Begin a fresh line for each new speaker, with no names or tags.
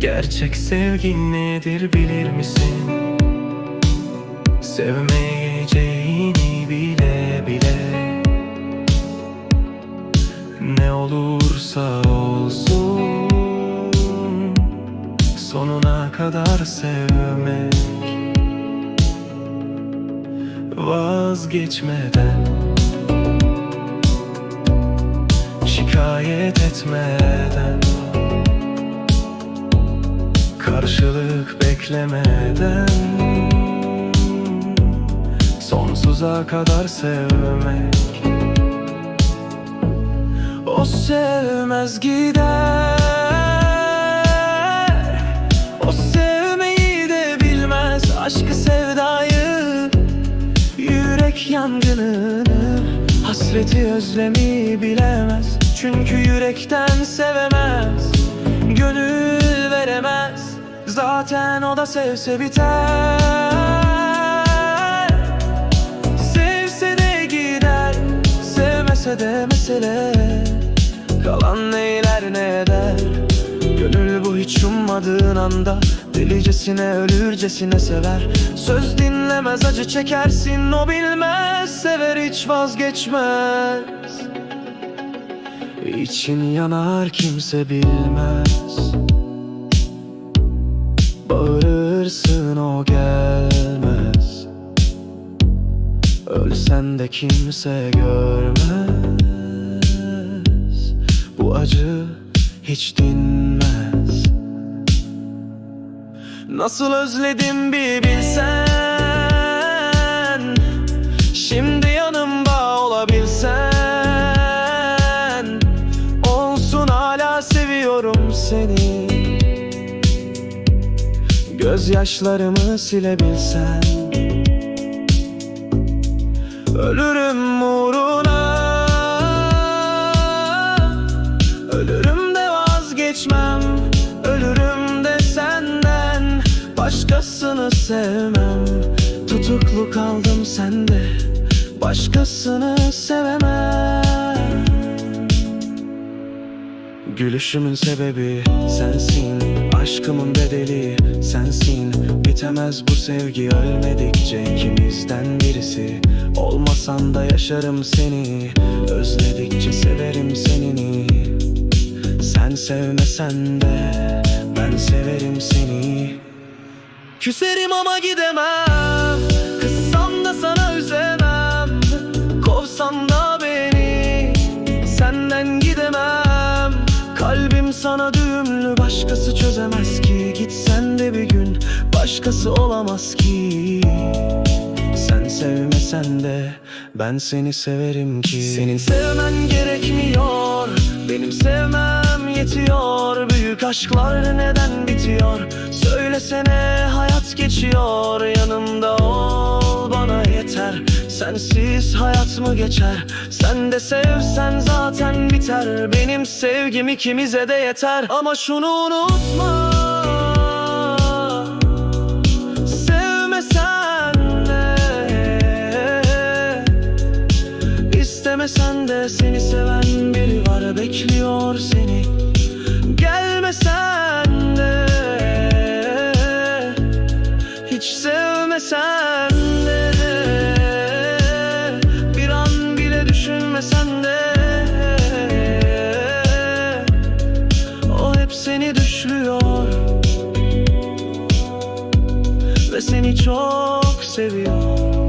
Gerçek sevgi nedir bilir misin? Sevmeyeceğini olursa olsun Sonuna kadar sevmek Vazgeçmeden Şikayet etmeden Karşılık beklemeden Sonsuza kadar sevmek O sevmez gider. O sevmeyi de bilmez Aşkı sevdayı. Yürek yangınını Hasreti özlemi bilemez. Çünkü yürekten sevemez Gönül veremez. Zaten o da sevse biter ne eder Gönül bu hiç ummadığın anda Delicesine ölürcesine sever. Söz dinlemez acı çekersin O bilmez sever hiç vazgeçmez. İçin yanar kimse bilmez. Bağırırsın o gelmez. Ölsen de kimse görmez. Bu acı hiç dinmez Nasıl özledim bir bilsen Şimdi yanımda olabilsen. Olsun hala seviyorum seni. Gözyaşlarımı silebilsen. Ölürüm vazgeçmem. Ölürüm de senden Başkasını sevmem. Tutuklu kaldım sende Başkasını sevemem. Gülüşümün sebebi sensin Aşkımın bedeli sensin. Bitemez bu sevgi ölmedikçe ikimizden birisi. Olmasan da yaşarım seni Özledikçe severim senini Sen sevmesen de ben severim seni. Küserim ama gidemem. Kızsam da sana üzemem. Kovsan da beni. Senden gidemem. Kalbim sana düğümlü Başkası çözemez ki. Gitsen de bir gün Başkası olamaz ki. Sen sevmesen de Ben seni severim ki. Senin sevmen gerekmiyor. Benim sevmem yetiyor Büyük aşklar neden bitiyor? Söylesene hayat geçiyor. Yanımda ol bana yeter. Sensiz hayat mı geçer? Sen de sevsen zaten biter. Benim sevgim ikimize de yeter. Ama şunu unutma. Sevmesen de İstemesen de seni seven biri var Bekliyor seni düşünmesen de. O hep seni düşlüyor Ve seni çok seviyor